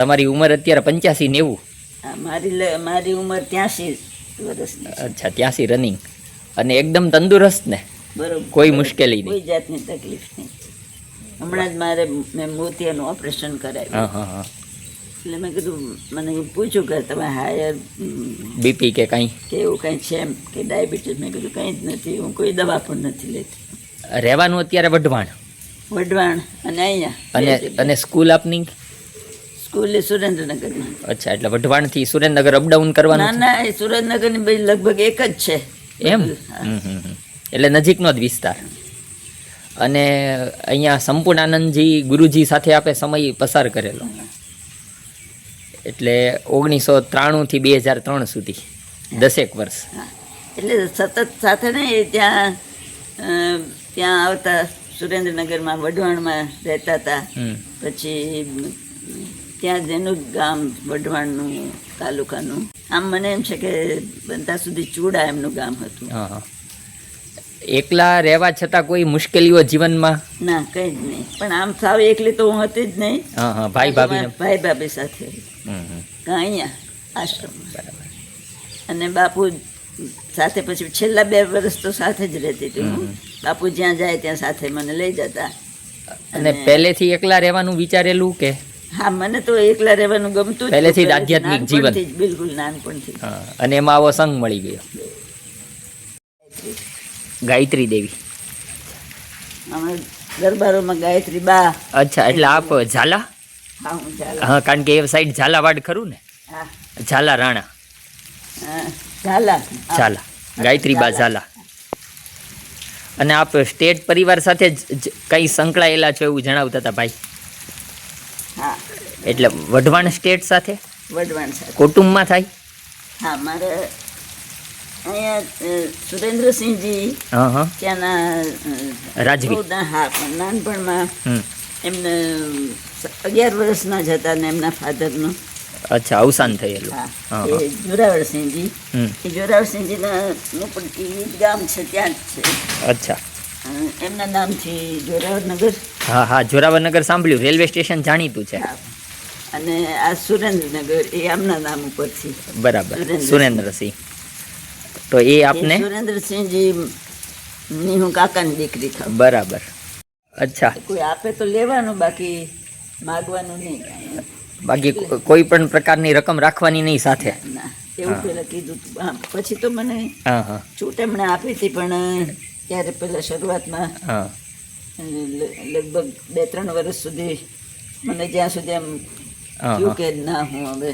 તમારી ઉંમર અત્યારે પંચ્યાસી નેવું મારી મારી ઉંમર ત્યાંસી વર્ષની અચ્છા ત્યાંસી રનિંગ અને એકદમ તંદુરસ્ત ને? બરોબર. કોઈ મુશ્કેલી નહીં. કોઈ જાતની તકલીફ નહીં. હમણાં જ મારે મેં મોતિયાનું ઓપરેશન કરાવ્યું. હા હા હા. એટલે મેં કીધું મને પૂછ્યું કે તમે હાયર બીપી કે કાંઈ? કે એવું કંઈ છે એમ કે ડાયાબિટીસ? મેં કીધું કંઈ જ નથી હું કોઈ દવા પણ નથી લેતી. રહેવાનું અત્યારે વઢવાણ. વઢવાણ અને અહીંયા અને અને સ્કૂલ આપની? સ્કૂલે સુરેન્દ્રનગરમાં અચ્છા એટલે વઢવાણથી સુરેન્દ્રનગર અપડાઉન કરવાનું ના એ સુરેન્દ્રનગરની બધી લગભગ એક જ છે. એમ. એટલે નજીકનો જ વિસ્તાર. અને અહીંયા સંપૂર્ણાનંદજી ગુરુજી સાથે આપે સમય પસાર કરેલો. એટલે ઓગણીસો ત્રાણુંથી બે હજાર ત્રણ સુધી દસેક વર્ષ. એટલે સતત સાથે ને ત્યાં ત્યાં આવતા સુરેન્દ્રનગરમાં વઢવાણમાં રહેતા હતા. પછી ત્યાં જેનું ગામ વઢવાણનું તાલુકાનું. આમ મને એમ છે કે બનતા સુધી ચૂડા એમનું ગામ હતું. એકલા રહેવા છતાં કોઈ મુશ્કેલીઓ જીવનમાં? ના કંઈ જ નહીં. પણ આમ સાવ એકલી તો હું હતી જ નહીં. ભાઈ ભાભી ભાઈ ભાભી સાથે. અહીંયા આશ્રમમાં. બરાબર. અને બાપુ સાથે પછી છેલ્લા બે વર્ષ તો સાથે જ રહેતી હતી હું. બાપુ જ્યાં જાય ત્યાં સાથે મને લઈ જતા. અને પહેલેથી એકલા રહેવાનું વિચારેલું કે? હા મને તો એકલા રહેવાનું ગમતું પહેલેથી જ આધ્યાત્મિક જીવન. બિલકુલ નાનપણથી અને એમાં આવો સંગ મળી ગયો. ગાયત્રી દેવી. અમે દરબારોમાં ગાયત્રી બા. અચ્છા એટલે આપ ઝાલા? હા હું ઝાલા. હા કારણ કે એ સાઈડ ઝાલાવાડ ખરું ને? હા. ઝાલા રાણા. ઝાલા. ઝાલા. ગાયત્રી બા ઝાલા. અને આપ સ્ટેટ પરિવાર સાથે જ કંઈ સંકળાયેલા છો એવું જણાવતા હતા ભાઈ? એટલે વઢવાણ સ્ટેટ સાથે? વઢવાણ સાથે. કુટુંબમાં થાય? હા મારે અહીંયા સુરેન્દ્રસિંહજી ત્યાંના રાજવી. હા પણ નાનપણમાં એમને અગિયાર વર્ષના જ હતા ને એમના ફાધરનું. અચ્છા અવસાન થયેલું. એ જોરાવરસિંહજી. એ જોરાવરસિંહજીના નું પણ એ ગામ છે ત્યાં જ છે. અચ્છા. એમના નામથી જોરાવરનગર. હા હા જોરાવરનગર સાંભળ્યું. રેલવે સ્ટેશન જાણીતું છે. અને આ સુરેન્દ્રનગર એ આમના નામ ઉપરથી. બરાબર. સુરેન્દ્રસિંહ. તો એ આપને? સુરેન્દ્રસિંહજી ની હું કાકાની દીકરી થાઉં બરાબર. અચ્છા. કોઈ આપે તો લેવાનું બાકી માગવાનું નહીં. બાકી કોઈ પણ પ્રકારની રકમ રાખવાની નહીં સાથે? એવું પેલા કીધું. પછી તો મને છૂટ એમણે આપી હતી પણ ત્યારે પેલા શરૂઆતમાં લગભગ બે ત્રણ વર્ષ સુધી મને જ્યાં સુધી એમ થયું કે ના હું હવે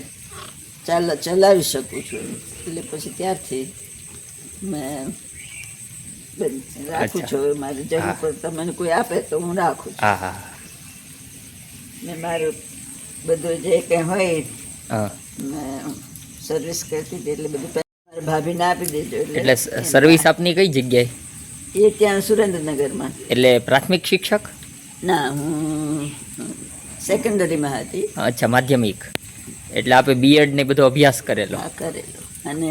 ચાલ ચલાવી શકું છું. એટલે પછી ત્યારથી મેં રાખું છું હવે મારી જરૂર પર તમને કોઈ આપે તો હું રાખું છું. ને મારું બધું જે કંઈ હોય મેં સર્વિસ કરતી હતી એટલે બધું ભાભીને આપી દેજો એટલે સર્વિસ આપની કઈ જગ્યાએ? એ ત્યાં સુરેન્દ્રનગરમાં. એટલે પ્રાથમિક શિક્ષક? ના હું સેકન્ડરીમાં હતી. અચ્છા માધ્યમિક. એટલે આપે બીએડ ને બધો અભ્યાસ કરેલો. આ કરેલો. અને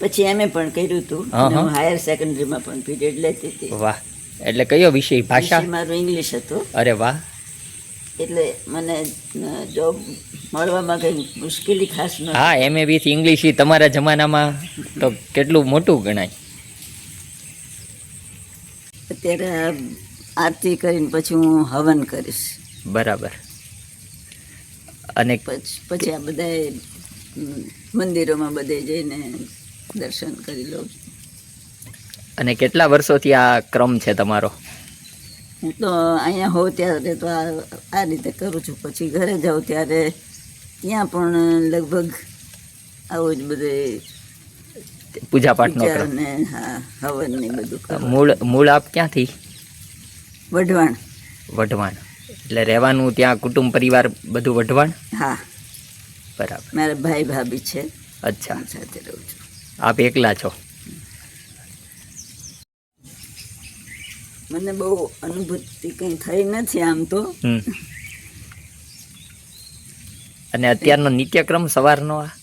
પછી એમએ પણ કર્યું હતું હું હાયર સેકન્ડરીમાં પણ પીરિયડ લેતી હતી. વાહ. એટલે કયો વિષય? ભાષા? મારો ઇંગ્લિશ હતો. અરે વાહ. એટલે મને જોબ મળવામાં કંઈ મુશ્કેલી ખાસ ન હા એમ એ વિથ ઇંગ્લિશ તમારા જમાનામાં તો કેટલું મોટું ગણાય? અત્યારે આરતી કરીને પછી હું હવન કરીશ. બરાબર. અને પછી આ બધા મંદિરોમાં બધે જઈને દર્શન કરી લઉં છું અને કેટલા વર્ષોથી આ ક્રમ છે તમારો? હું તો અહીંયા હોઉં ત્યારે તો આ રીતે કરું છું. પછી ઘરે જાઉં ત્યારે ત્યાં પણ લગભગ આવું જ બધે પૂજાપાઠ હવન ને બધું મૂળ મૂળ આપ ક્યાંથી? વઢવાણ. વઢવાણ. એટલે રહેવાનું ત્યાં કુટુંબ પરિવાર બધું વઢવાણ? હા. બરાબર. મારા ભાઈ ભાભી છે. અચ્છા. સાથે રહું છું. આપ એકલા છો? મને બહુ અનુભૂતિ કંઈ થઈ નથી આમ તો. અને અત્યારનો નિત્યક્રમ સવારનો આ?